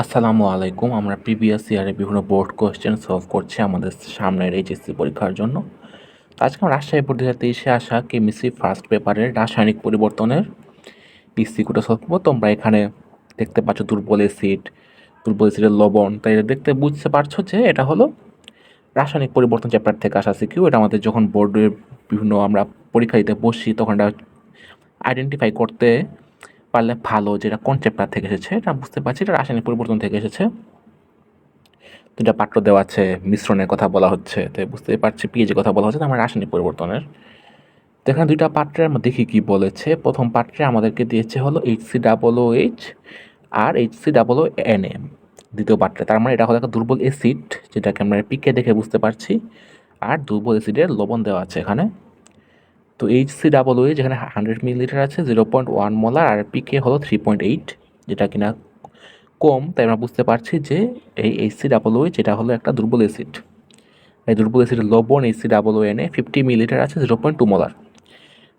আসসালামু আলাইকুম। আমরা প্রিভিয়াস ইয়ারে বিভিন্ন বোর্ড কোয়েশ্চেন সলভ করছি আমাদের সামনের এইচএসসি পরীক্ষার জন্য। তো আজকে আমরা রাজশাহী বোর্ড তেইশে আসা কেমিস্ট্রি ফার্স্ট পেপারের রাসায়নিক পরিবর্তনের পিসিকুটা সলভ করব। তোমরা এখানে দেখতে পাচ্ছ দুর্বল অ্যাসিড, দুর্বল অ্যাসিডের লবণ। তাই এটা দেখতে বুঝতে পারছ যে এটা হলো রাসায়নিক পরিবর্তন চ্যাপ্টার থেকে আসা সিকিউ। এটা আমাদের যখন বোর্ডের বিভিন্ন আমরা পরীক্ষা দিতে বসি, তখন এটা আইডেন্টিফাই করতে পারলে ভালো যেটা কোন চ্যাপ্টার থেকে এসেছে, এটা বুঝতে পারছি, এটা রাসায়নিক পরিবর্তন থেকে এসেছে। দুটা পাত্র দেওয়া আছে, মিশ্রণের কথা বলা হচ্ছে, তো বুঝতেই পারছি পিএইচের কথা বলা হচ্ছে আমার রাসায়নিক পরিবর্তনের। তো এখানে দুইটা পাত্রে আমরা দেখি কি বলেছে। প্রথম পাত্রে আমাদেরকে দিয়েছে হলো H C double O H আর H C double O N M দ্বিতীয় পাত্রে। তার মানে এটা হলো একটা দুর্বল অ্যাসিড যেটাকে আমরা পিকে দেখে বুঝতে পারছি। আর দুর্বল অ্যাসিডের লবণ দেওয়া আছে এখানে। তো এইচ সি ডাবল ওয়ে যেখানে হান্ড্রেড মিলিলিটার আছে জিরো পয়েন্ট ওয়ান মোলার আর পিকে হলো থ্রি পয়েন্ট এইট যেটা কিনা কম, তাই আমরা বুঝতে পারছি যে এই এইচ সি ডাবল ওয়ে যেটা হলো একটা দুর্বল অ্যাসিড এই দুর্বল অ্যাসিডের লবণ এইচ সি ডাবল ও এনে ফিফটি মিলিলিটার আছে জিরো পয়েন্ট টু মোলার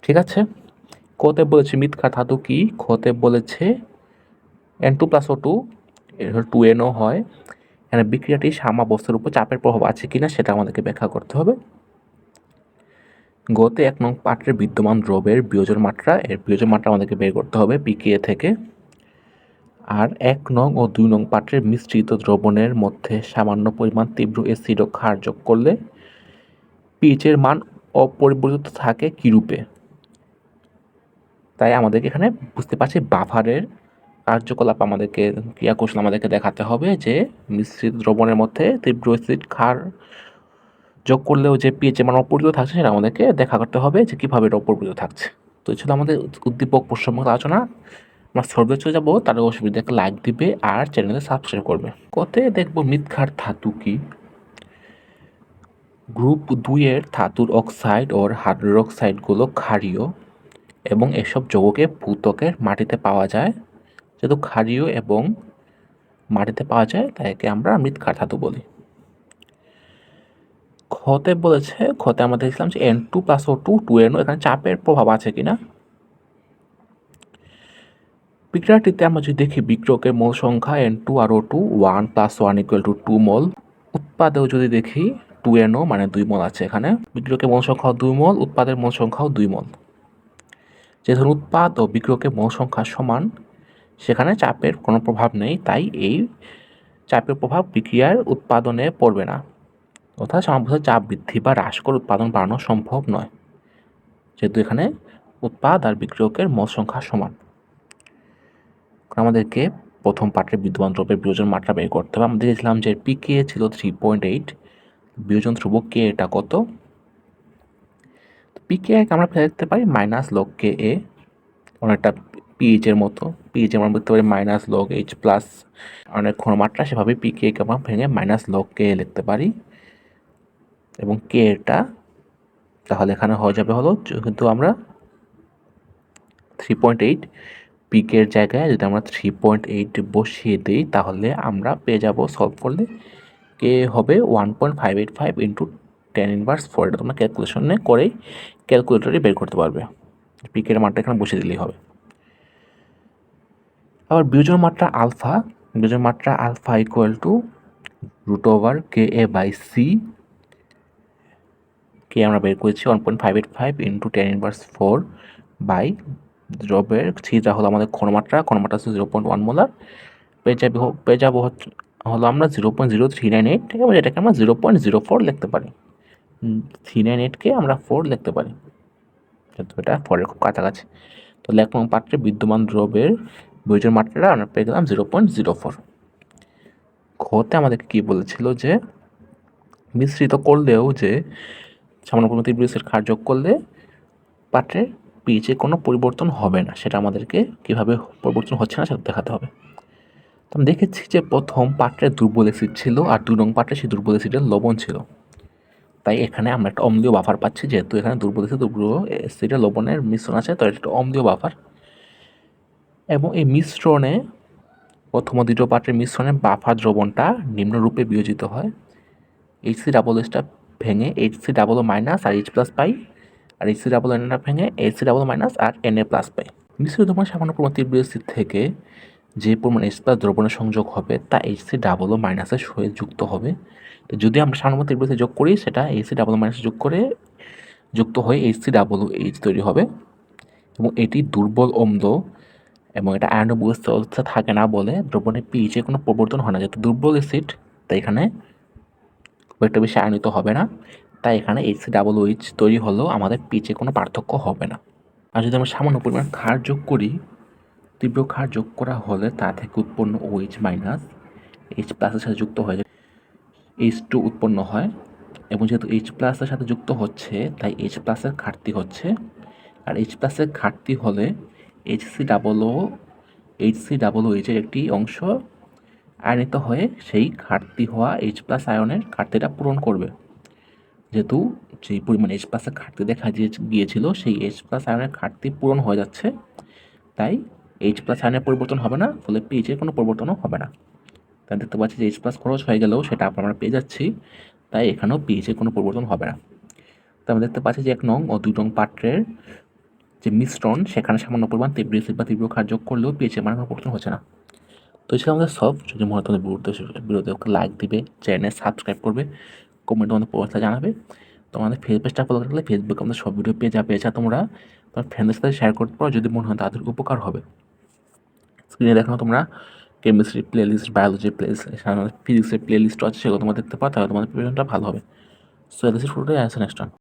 ঠিক আছে? কোতে বলেছে মিথ্যা ধাতু কি? খতে বলেছে N two plus O two two N O হয়। এখানে বিক্রিয়াটি সামাবস্থার উপর চাপের প্রভাব আছে কিনা সেটা আমাদেরকে ব্যাখ্যা করতে হবে। গতে এক নং পাত্রে বিদ্যমান দ্রবের বিয়োজন মাত্রা, এর বিয়োজন মাত্রা আমাদেরকে বের করতে হবে পিকে থেকে। আর এক নং ও দুই নং পাত্রের মিশ্রিত দ্রবণের মধ্যে সামান্য পরিমাণ তীব্র অ্যাসিড ও ক্ষার যোগ করলে পিএইচের মান অপরিবর্তিত থাকে কীরূপে? তাই আমাদেরকে এখানে বুঝতে পারছি বাফারের কার্যকলাপ আমাদেরকে, ক্রিয়াকৌশল আমাদেরকে দেখাতে হবে যে মিশ্রিত দ্রবণের মধ্যে তীব্র এসিড ক্ষার যোগ করলেও যে পিএইচের মান অপরিবর্তিত থাকছে সেটা আমাদেরকে দেখা করতে হবে যে কীভাবে এটা অপরিবর্তিত থাকছে। তো ছিল আমাদের উদ্দীপক প্রসঙ্গ আলোচনা। আমরা সর্বে চলে যাব, তার অসুবিধাকে লাইক দিবে আর চ্যানেলে সাবস্ক্রাইব করবে। কতে দেখব মিথ্যার ধাতু কি? গ্রুপ দুইয়ের ধাতুর অক্সাইড ওর হাইড্রোক্সাইডগুলো ক্ষারীয় এবং এসব যৌগকে ভূত্বকের মাটিতে পাওয়া যায়। যেহেতু ক্ষারীয় এবং মাটিতে পাওয়া যায়, তাইকে আমরা মৃৎক্ষার ধাতু বলি। খতে বলেছে, খতে আমরা দেখছিলাম যে N two plus O two two N এখানে চাপের প্রভাব আছে কিনা? বিক্রিয়াটিতে আমরা যদি দেখি বিক্রয়কের মোল সংখ্যা N two R O two one plus one equal to two mole. উৎপাদেও যদি দেখি টু এনও মানে দুই মোল আছে এখানে। বিক্রয়কের মোল সংখ্যাও দুই মোল, উৎপাদের মোল সংখ্যাও দুই মোল। যে ধরুন উৎপাদ ও বিক্রয়কের মোল সংখ্যা সমান, সেখানে চাপের কোনো প্রভাব নেই, তাই এই চাপের প্রভাব বিক্রিয়ার উৎপাদনে পড়বে না। অর্থাৎ সমাবস্থার চাপ বৃদ্ধি বা হ্রাস করে উৎপাদন বাড়ানো সম্ভব নয়। যেহেতু এখানে উৎপাদ আর বিক্রিয়কের মোল সংখ্যা সমান। আমাদেরকে প্রথম পাত্রে বিদ্যমান দ্রব্যের বিয়োজন মাত্রা বের করতে হবে। আমরা দেখেছিলাম যে পি কে ছিল থ্রি পয়েন্ট এইট বিয়োজন ধ্রুবক কে এটা কত? পিকে আমরা ফেলে দেখতে পারি মাইনাস লগ কে এ অনেকটা পিএইচ এর মতো। পিএইচ আমরা লিখতে পারি মাইনাস লগ এইচ প্লাস অনেক ঘনমাত্রা সেভাবে পিকে আমরা ভেঙে মাইনাস লগ কে এ লিখতে পারি। এবং কে এটা? তাহলে এখানে হয়ে যাবে হলো কিন্তু আমরা থ্রি পয়েন্ট এইট পিকের জায়গায় যদি আমরা থ্রি পয়েন্ট এইট বসিয়ে দিই, তাহলে আমরা পেয়ে যাব সলভ করলে কে হবে one point five eight five into ten inverse four এটা তোমরা ক্যালকুলেশনে করেই ক্যালকুলেটরে বের করতে পারবে। পিকের মানটা এখানে বসিয়ে দিলেই হবে। আবার বিয়োজন মাত্রা আলফা বিয়োজন মাত্রা alpha equal to root over K A by C কে আমরা বের করেছি? One point five eight five into ten inverse four by দ্রবের থ্রিটা হলো আমাদের ঘনমাত্রা। ঘনমাত্রা হচ্ছে জিরো পয়েন্ট ওয়ান মোলার পেয়ে যাব হলো আমরা zero point zero three nine eight এবং এটাকে আমরা জিরো পয়েন্ট জিরো ফোর লিখতে পারি। থ্রি নাইন এইটকে আমরা ফোর লিখতে পারি। যেহেতু এটা ফোরের খুব কাছাকাছি। তো এক নং পাত্রে বিদ্যমান দ্রবের বীজের মাত্রাটা আমরা পেয়ে গেলাম জিরো পয়েন্ট জিরো ফোর ঘতে আমাদেরকে কী বলেছিল যে, মিশ্রিত করলেও যে সামান্য কোনো তীব্র ক্ষার যোগ করলে পাত্রের পিচে কোনো পরিবর্তন হবে না। সেটা আমাদেরকে কীভাবে পরিবর্তন হচ্ছে না সেটা দেখাতে হবে। তো আমি দেখেছি যে প্রথম পাত্রে দুর্বল অ্যাসিড ছিল আর দুই নং পাত্রে সেই দুর্বল অ্যাসিডের লবণ ছিল। তাই এখানে আমরা একটা অম্লীয় বাফার পাচ্ছি, যেহেতু এখানে দুর্বল অ্যাসিড দুর্বল অ্যাসিডের লবণের মিশ্রণ আছে তো এটা একটা অম্লীয় বাফার এবং এই মিশ্রণে প্রথম দ্বিতীয় পাত্রের মিশ্রণে বাফার দ্রবণটা নিম্নরূপে বিয়োজিত হয়। এইচ সি ডাবল এসটা ভেঙে এইচ সি ডাবল মাইনাস আর এইচ প্লাস পাই, আর এইচ সি ডাবল এন ভেঙে H C double minus R N A plus পাই। মিশ্রিত তোমার সামান্য প্রমাণ তীব্র থেকে যে পরিমাণ এইচ প্লাস দ্রবণের সংযোগ হবে, তা এইচ সি ডাবল ও মাইনাসের সঙ্গে যুক্ত হবে। তো যদি আমরা সাধারণত তীব্রতা যোগ করি, সেটা এইচ সি ডাবল মাইনাস যোগ করে যুক্ত হয়ে এইচ সি ডাবল এইচ তৈরি হবে। এবং এটি দুর্বল অম্ল এবং এটা আয়নবস্থ অবস্থা থাকে না বলে দ্রবণের পিএইচে কোনো পরিবর্তন হয় না। যেহেতু দুর্বল অ্যাসিড তাই এখানে খুব একটা বেশি আয়নিত হবে না। তাই এখানে এইচ ডাবল এইচ তৈরি হলেও আমাদের পিচে কোনো পার্থক্য হবে না। আর যদি আমরা সামান্য পরিমাণ ক্ষার যোগ করি, তীব্র ক্ষার যোগ করা হলে তা থেকে উৎপন্ন ওইচ মাইনাস এইচ প্লাসের সাথে যুক্ত হয়ে এইচ টু উৎপন্ন হয় এবং যেহেতু এইচ প্লাসের সাথে যুক্ত হচ্ছে, তাই এইচ প্লাসের ঘাটতি হচ্ছে। আর এইচ প্লাসের ঘাটতি হলে H C double O H C double এইচের একটি অংশ আয়নিত হয়ে সেই ঘাটতি হওয়া এইচ প্লাস আয়নের ঘাটতিটা পূরণ করবে। যেহেতু যেই পরিমাণ এইচ প্লাসের ঘাটতি দেখা গিয়েছিল, সেই এইচ প্লাস আয়নের ঘাটতি পূরণ হয়ে যাচ্ছে। তাই এইচ প্লাস আয়নের পরিবর্তন হবে না, ফলে পিএইচের কোনো পরিবর্তনও হবে না। তাই দেখতে পাচ্ছি যে এইচ প্লাস খরচ হয়ে গেলেও সেটা আমরা পেয়ে যাচ্ছি, তাই এখানেও পিএইচের কোনো পরিবর্তন হবে না। তো আমরা দেখতে পাচ্ছি যে এক নং ও দুই নং পাত্রের যে মিশ্রণ, সেখানে সামান্য পরিমাণ তীব্র বা তীব্র ক্ষার যোগ করলেও পিএইচের মানে পরিবর্তন হচ্ছে না। তো এই ছিল আমাদের সব যদি মনে হয় তোমাদের বিরুদ্ধে ওকে লাইক দিবে চ্যানেল সাবস্ক্রাইব করবে কমেন্ট আমাদের পড়তে জানাবে। তোমাদের ফেসবুক পেজটা ফলো করলে ফেসবুকে আমাদের সব ভিডিও পেয়ে যাবে। এছাড়া তোমরা তোমার ফ্রেন্ডের সাথে শেয়ার করতে পারো, যদি মনে হয় তাদের উপকার হবে। স্ক্রিনে দেখানো তোমরা chemistry play list biology play list ফিজিক্সের প্লে লিস্ট আছে, সেগুলো তোমরা দেখতে পাও তাহলে তোমাদের প্রিপারেশনটা ভালো হবে। So for today answer next